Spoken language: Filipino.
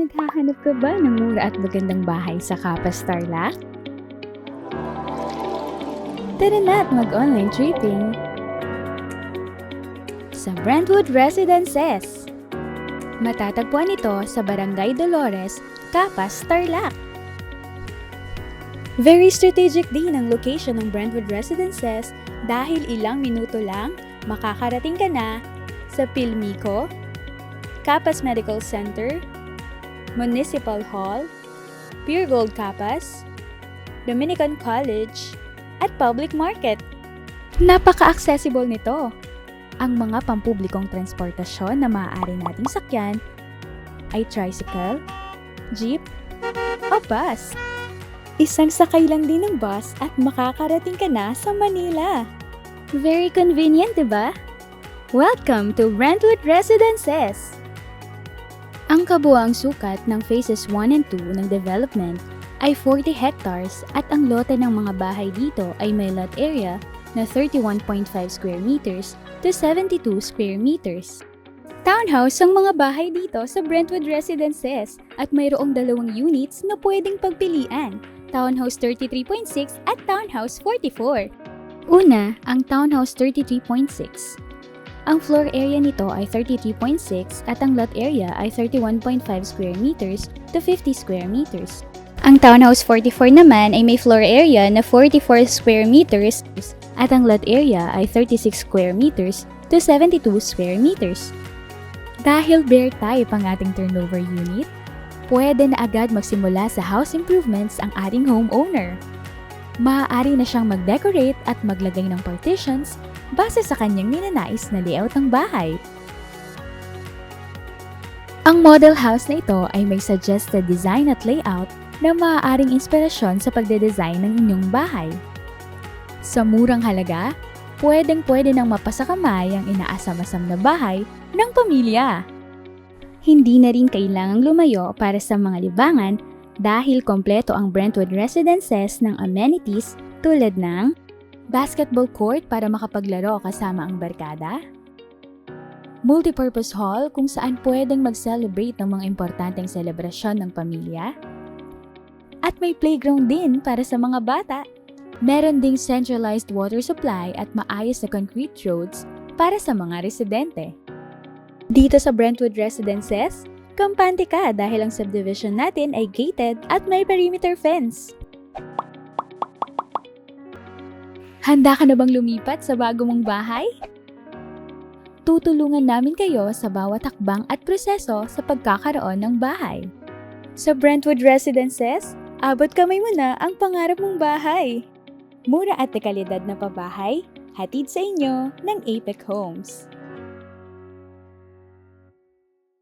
Naghahanap ka ba ng mura at magandang bahay sa Kapas Tarlac? Tara na at mag-online tripping sa Brentwood Residences. Matatagpuan ito sa Barangay Dolores, Capas, Tarlac. Very strategic din ang location ng Brentwood Residences dahil ilang minuto lang makakarating ka na sa Pilmico, Capas Medical Center, Municipal Hall, Pure Gold Capas, Dominican College, at Public Market. Napaka-accessible nito. Ang mga pampublikong transportasyon na maaari nating sakyan ay tricycle, jeep, o bus. Isang sakay lang din ng bus at makakarating ka na sa Manila. Very convenient, di ba? Welcome to Brentwood Residences! Ang kabuang sukat ng phases 1 and 2 ng development ay 40 hectares at ang lote ng mga bahay dito ay may lot area na 31.5 square meters to 72 square meters. Townhouse ang mga bahay dito sa Brentwood Residences at mayroong dalawang units na pwedeng pagpilian, Townhouse 33.6 at Townhouse 44. Una, ang Townhouse 33.6. Ang floor area nito ay 33.6 at ang lot area ay 31.5 square meters to 50 square meters. Ang Townhouse 44 naman ay may floor area na 44 square meters at ang lot area ay 36 square meters to 72 square meters. Dahil bare type ang ating turnover unit, pwede na agad magsimula sa house improvements ang ating homeowner. Maaari na siyang mag-decorate at maglagay ng partitions base sa kanyang ninanais na layout ng bahay. Ang model house na ito ay may suggested design at layout na maaaring inspirasyon sa pagde-design ng inyong bahay. Sa murang halaga, pwedeng-pwede nang mapasakamay ang inaasam-asam na bahay ng pamilya. Hindi na rin kailangang lumayo para sa mga libangan dahil kompleto ang Brentwood Residences ng amenities tulad ng basketball court para makapaglaro kasama ang barkada, multipurpose hall kung saan pwedeng mag-celebrate ng mga importanteng selebrasyon ng pamilya, at may playground din para sa mga bata. Meron ding centralized water supply at maayos na concrete roads para sa mga residente. Dito sa Brentwood Residences, kampante ka dahil ang subdivision natin ay gated at may perimeter fence. Handa ka na bang lumipat sa bago mong bahay? Tutulungan namin kayo sa bawat hakbang at proseso sa pagkakaroon ng bahay. Sa Brentwood Residences, abot kamay mo na ang pangarap mong bahay. Mura at dekalidad na pabahay, hatid sa inyo ng Apex Homes.